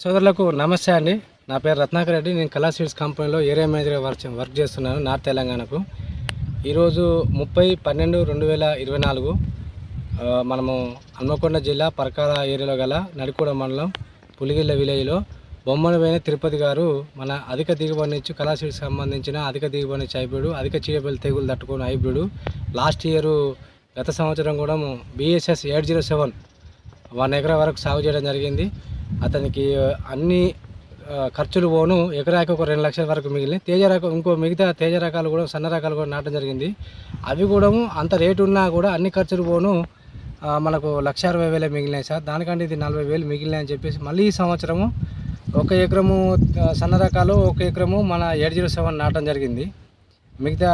సోదరులకు నమస్తే అండి. నా పేరు రత్నాకర్ రెడ్డి. నేను కళా స్వీట్స్ కంపెనీలో ఏరియా మేనేజర్గా వర్క్ వర్క్ చేస్తున్నాను నార్త్ తెలంగాణకు. ఈరోజు ముప్పై పన్నెండు రెండు వేల ఇరవై నాలుగు మనము హన్మకొండ జిల్లా పరకాల ఏరియాలో గల నడికూడ మండలం పులిగిల్ల విలేజ్లో బొమ్మలపైన తిరుపతి గారు మన అధిక దిగుబడి నుంచి కళా సీడ్స్ సంబంధించిన అధిక దిగుబడి నుంచి హైబ్రిడ్ అధిక చీడపల్లి తెగులు తట్టుకున్న హైబ్రిడ్. లాస్ట్ ఇయర్ గత సంవత్సరం కూడా BSS eight zero seven one ఎకరా వరకు సాగు చేయడం జరిగింది. అతనికి అన్ని ఖర్చులు పోను ఎకరాకి ఒక రెండు లక్షల వరకు మిగిలిన తేజ రకం ఇంకో మిగతా తేజ రకాలు కూడా సన్న రకాలు కూడా నాటడం జరిగింది. అవి కూడా అంత రేటు ఉన్నా కూడా అన్ని ఖర్చులు పోను మనకు లక్ష అరవై వేలే మిగిలినాయి సార్. దానికంటే ఇది నలభై వేలు మిగిలినాయి అని చెప్పేసి మళ్ళీ ఈ సంవత్సరము ఒక ఎకరము సన్న రకాలు ఒక ఎకరము మన ఎయిట్ జీరో సెవెన్ నాటడం జరిగింది. మిగతా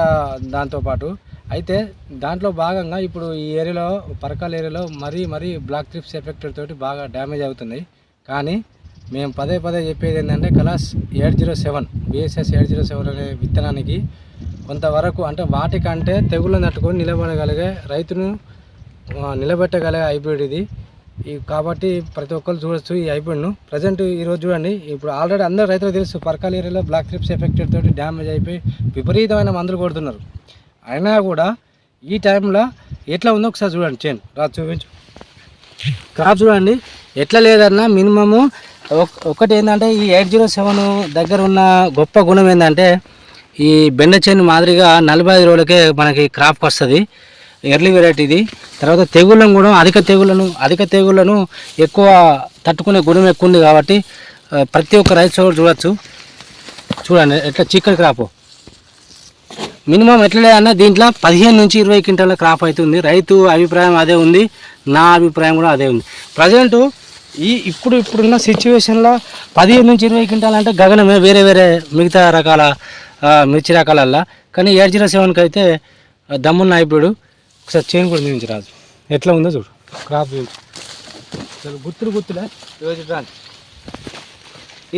దాంతోపాటు అయితే దాంట్లో భాగంగా ఇప్పుడు ఈ ఏరియాలో పరకాల ఏరియాలో మరీ మరీ బ్లాక్ ట్రిప్స్ ఎఫెక్ట్ తోటి బాగా డ్యామేజ్ అవుతుంది కానీ మేము పదే పదే చెప్పేది ఏంటంటే Kalas eight zero seven BSS eight zero seven అనే విత్తనానికి కొంతవరకు అంటే వాటికంటే తెగుళ్ళను తట్టుకొని నిలబడగలిగే రైతును నిలబెట్టగలిగే హైబ్రిడ్ ఇది. కాబట్టి ప్రతి ఒక్కరు చూడొచ్చు ఈ హైబ్రిడ్ను. ప్రజెంట్ ఈరోజు చూడండి ఇప్పుడు ఆల్రెడీ అందరూ రైతులు తెలుసు పర్కాల ఏరియాలో బ్లాక్ ట్రిప్స్ ఎఫెక్ట్ తోటి డ్యామేజ్ అయిపోయి విపరీతమైన మందులు కొడుతున్నారు. అయినా కూడా ఈ టైంలో ఎట్లా ఉందో ఒకసారి చూడండి చేయండి రా చూపించు. క్రాప్ చూడండి. ఎట్లా లేదన్నా మినిమము ఒకటి ఏంటంటే ఈ ఎయిట్ జీరో సెవెన్ దగ్గర ఉన్న గొప్ప గుణం ఏంటంటే ఈ బెండ చేను మాదిరిగా నలభై ఐదు రోజులకే మనకి క్రాప్ వస్తుంది. ఎర్లీ వెరైటీ ఇది. తర్వాత తెగుళ్ళను కూడా అధిక తెగుళ్ళను అధిక తెగుళ్ళను ఎక్కువ తట్టుకునే గుణం ఎక్కువ ఉంది కాబట్టి ప్రతి ఒక్క రైతు చూడవచ్చు చూడొచ్చు. చూడండి ఎట్లా చిక్కడి క్రాపు మినిమం ఎట్లా లేదన్నా దీంట్లో పదిహేను నుంచి ఇరవై క్వింటాల క్రాప్ అవుతుంది రైతు అభిప్రాయం అదే ఉంది నా అభిప్రాయం కూడా అదే ఉంది. ప్రజెంట్ ఈ ఇప్పుడు ఇప్పుడున్న సిచ్యువేషన్లో పదిహేను నుంచి ఇరవై క్వింటాల్ అంటే గగనమే వేరే వేరే మిగతా రకాల మిర్చి రకాలల్లో. కానీ ఎయిట్ జీరో సెవెన్కి అయితే దమ్మున్న హైబ్రిడ్ ఒకసారి చేను కూడా చూపించి రాజు. ఎట్లా ఉందో చూడు. క్రాప్ గుర్తులు గుర్తులే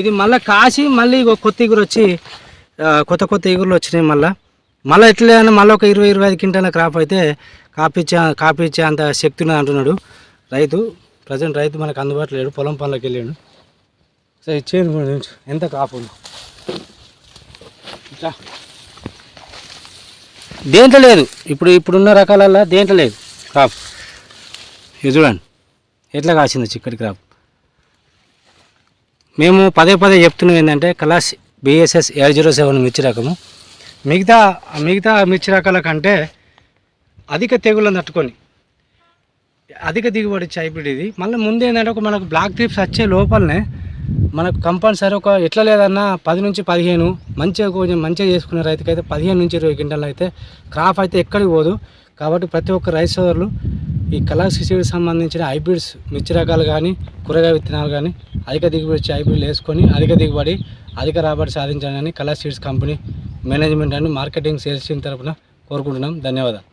ఇది మళ్ళీ కాసి మళ్ళీ కొత్త ఇగురు వచ్చి కొత్త కొత్త ఇగురులు వచ్చినాయి మళ్ళీ. మళ్ళీ ఎట్లా అని మళ్ళీ ఒక ఇరవై ఇరవై ఐదు క్వింటాల క్రాప్ అయితే కాపిచ్చే కాపిచ్చే అంత శక్తి ఉన్నది అంటున్నాడు. రైతు ప్రజెంట్ రైతు మనకు అందుబాటులో లేడు పొలం పనులకు వెళ్ళాడు. సరే ఇచ్చేయండి ఎంత కాపు ఉంది? ఇట్లా. దేంట్లో లేదు. ఇప్పుడు ఇప్పుడున్న రకాలల్లో దేంట్లో లేదు క్రాప్ ఇది చూడండి. ఎట్లా కాసింది చిక్కడి క్రాప్ మేము పదే పదే చెప్తున్నాం ఏంటంటే Kalas BSS eight zero seven మిర్చి రకము. మిగతా మిగతా మిర్చి రకాల కంటే అధిక తెగుళ్ళను తట్టుకొని అధిక దిగుబడి ఇచ్చే హైబ్రిడ్ ఇది మళ్ళీ ముందు ఏంటంటే ఒక మనకు బ్లాక్ ట్రిప్స్ వచ్చే లోపలనే మనకు కంపల్సరీ ఒక ఎట్లా లేదన్నా పది నుంచి పదిహేను మంచిగా కొంచెం మంచిగా చేసుకునే రైతుకైతే పదిహేను నుంచి ఇరవై క్వింటాలు అయితే క్రాప్ అయితే ఎక్కడికి పోదు. కాబట్టి ప్రతి ఒక్క రైతు సోదరులు ఈ కళాశిశువుకి సంబంధించిన హైబ్రిడ్స్ మిర్చి రకాలు కానీ కూరగాయ విత్తనాలు కానీ అధిక దిగుబడి ఇచ్చే హైబ్రిడ్లు వేసుకొని అధిక దిగుబడి అధిక రాబడి సాధించాలని Kala seeds company management and marketing sales team తరపున కోరుకుంటున్నాం. ధన్యవాదాలు.